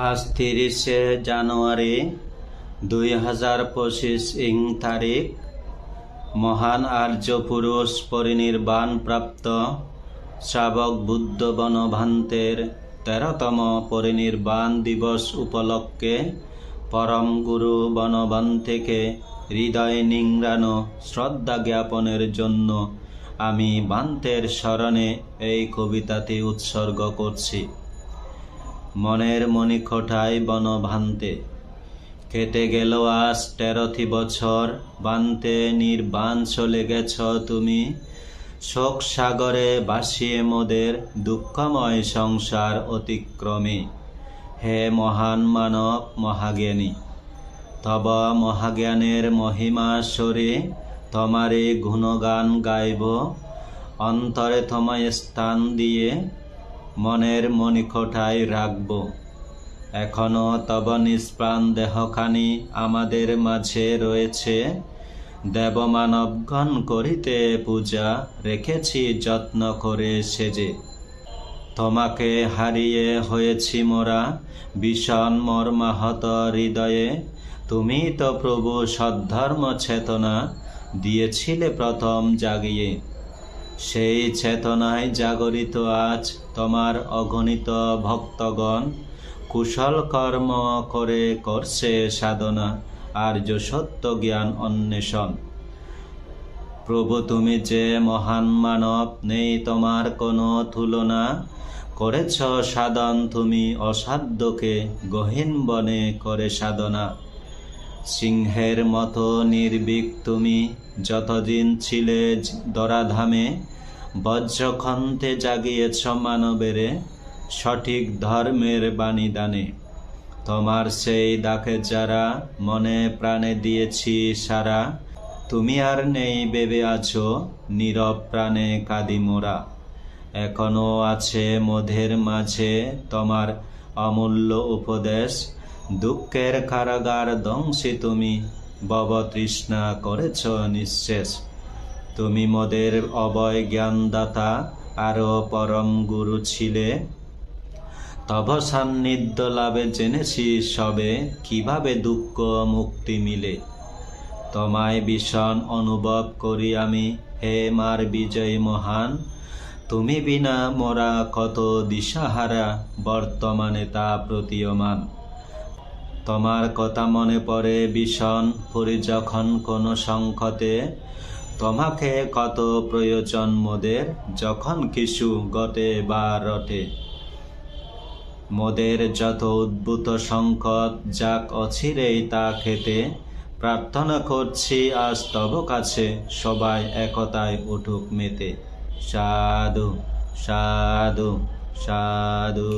আজ তিরিশে জানুয়ারি দুই হাজার পঁচিশ ইং তারিখ। মহান আর্য পুরুষ পরিনির্বাণ প্রাপ্ত শ্রাবক বুদ্ধ বনভান্তের তেরোতম পরিনির্বাণ দিবস উপলক্ষে পরম গুরু বনবান্তেকে হৃদয় নিংড়ানো শ্রদ্ধা জ্ঞাপনের জন্য আমি বান্তের স্মরণে এই কবিতাটি উৎসর্গ করছি। মনের মণিকোঠায় বনভান্তে। কেটে গেল আজ তেরোটি বছর, বান্তে নির্বাণ চলে গেছ তুমি। শোক সাগরে ভাসিয়ে মোদের দুঃখময় সংসার অতিক্রমে। হে মহান মানব মহাজ্ঞানী, তব মহাজ্ঞানের মহিমা স্বরে তোমারে গুণগান গাইব। অন্তরে তোমায় স্থান দিয়ে মনের মণিকোঠায় রাখব। এখনও তব নিষ্প্রাণ দেহখানি আমাদের মাঝে রয়েছে। দেবমানবগণ করিতে পূজা রেখেছি, যত্ন করে সেজে। তোমাকে হারিয়ে হয়েছি মোরা, ভীষণ মর্মাহত হৃদয়ে। তুমি তো প্রভু সদ্ধর্ম চেতনা, দিয়েছিলে প্রথম জাগিয়ে। সেই চেতনায় জাগরিত আজ তোমার অগণিত ভক্তগণ। কুশল কর্ম করে করছে সাধনা, আর্য সত্য জ্ঞান অন্বেষণ। প্রভু তুমি যে মহান মানব, নেই তোমার কোনো তুলনা। করেছ সাধন তুমি অসাধ্যকে, গহীন বনে করে সাধনা। সিংহের মতো নির্বিক তুমি যতদিন ছিলে দরাধামে, বজ্রখন্তে জাগিয়েছ মানবেরে সঠিক ধর্মের বাণী দানে তোমার সেই ডাকে যারা মনে প্রাণে দিয়েছি সারা, তুমি আর নেই বেবে আছো নীরব প্রাণে কাদি মোরা। এখনও আছে মধের মাঝে তোমার অমূল্য উপদেশ দুঃখের কারাগার দংশে তুমি। বব তৃষ্ণা করেছ নিঃশেষ। তুমি মোদের অবয় জ্ঞানদাতা আরও পরম গুরু ছিলে। তব সান্নিধ্য লাভে জেনেছি সবে কীভাবে দুঃখ মুক্তি মিলে। তোমায় ভীষণ অনুভব করি আমি, হে মার বিজয় মহান। তুমি বিনা মোরা কত দিশাহারা, বর্তমানে তা প্রতীয়মান। তোমার কথা মনে পড়ে ভীষণ পরি যখন কোনো সংকটে। তোমাকে কত প্রয়োজন মোদের, যখন কিছু গটে বা রটে। মোদের যত উদ্ভূত সংকট যাক অচিরেই তা খেতে, প্রার্থনা করছি আজ তব কাছে সবাই একতায় উঠুক মেতে। সাধু সাধু সাধু।